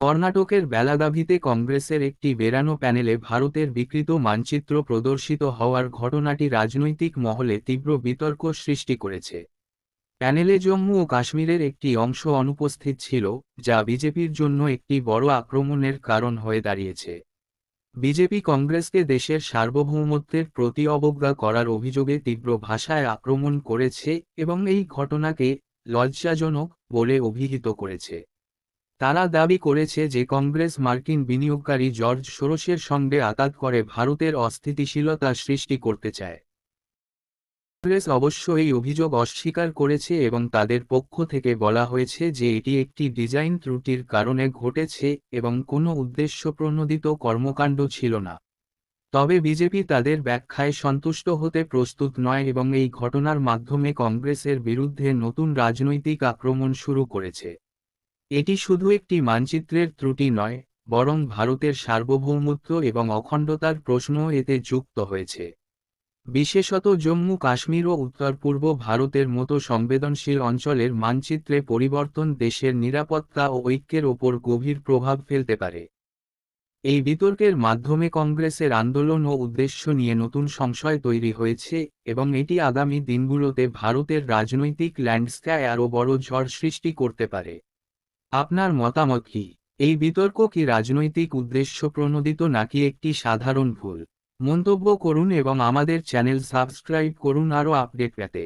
কর্ণাটকের বেলাগাভিতে কংগ্রেসের একটি বেরানো প্যানেলে ভারতের বিকৃত মানচিত্র প্রদর্শিত হওয়ার ঘটনাটি রাজনৈতিক মহলে তীব্র বিতর্ক সৃষ্টি করেছে। প্যানেলে জম্মু ও কাশ্মীরের একটি অংশ অনুপস্থিত ছিল, যা বিজেপির জন্য একটি বড় আক্রমণের কারণ হয়ে দাঁড়িয়েছে। বিজেপি কংগ্রেসকে দেশের সার্বভৌমত্বের প্রতি অবজ্ঞা করার অভিযোগে তীব্র ভাষায় আক্রমণ করেছে এবং এই ঘটনাকে লজ্জাজনক বলে অভিহিত করেছে। তারা দাবি করেছে যে কংগ্রেস মার্কিন বিনিয়োগকারী জর্জ সোরসের সঙ্গে আঘাত করে ভারতের অস্থিতিশীলতা সৃষ্টি করতে চায়। কংগ্রেস অবশ্য এই অভিযোগ অস্বীকার করেছে এবং তাদের পক্ষ থেকে বলা হয়েছে যে এটি একটি ডিজাইন ত্রুটির কারণে ঘটেছে এবং কোনো উদ্দেশ্যপ্রণোদিত কর্মকাণ্ড ছিল না। তবে বিজেপি তাদের ব্যাখ্যায় সন্তুষ্ট হতে প্রস্তুত নয় এবং এই ঘটনার মাধ্যমে কংগ্রেসের বিরুদ্ধে নতুন রাজনৈতিক আক্রমণ শুরু করেছে। এটি শুধু একটি মানচিত্রের ত্রুটি নয়, বরং ভারতের সার্বভৌমত্ব এবং অখণ্ডতার প্রশ্ন এতে যুক্ত হয়েছে। বিশেষত জম্মু কাশ্মীর ও উত্তর পূর্ব ভারতের মতো সংবেদনশীল অঞ্চলের মানচিত্রে পরিবর্তন দেশের নিরাপত্তা ও ঐক্যের ওপর গভীর প্রভাব ফেলতে পারে। এই বিতর্কের মাধ্যমে কংগ্রেসের আন্দোলন ও উদ্দেশ্য নিয়ে নতুন সংশয় তৈরি হয়েছে, এবং এটি আগামী দিনগুলোতে ভারতের রাজনৈতিক ল্যান্ডস্কেপে আরও বড় ঝড় সৃষ্টি করতে পারে। আপনার মতামত কি? এই বিতর্ক কি রাজনৈতিক উদ্দেশ্য প্রণোদিত নাকি একটি সাধারণ ভুল? মন্তব্য করুন এবং আমাদের চ্যানেল সাবস্ক্রাইব করুন আরও আপডেট পেতে।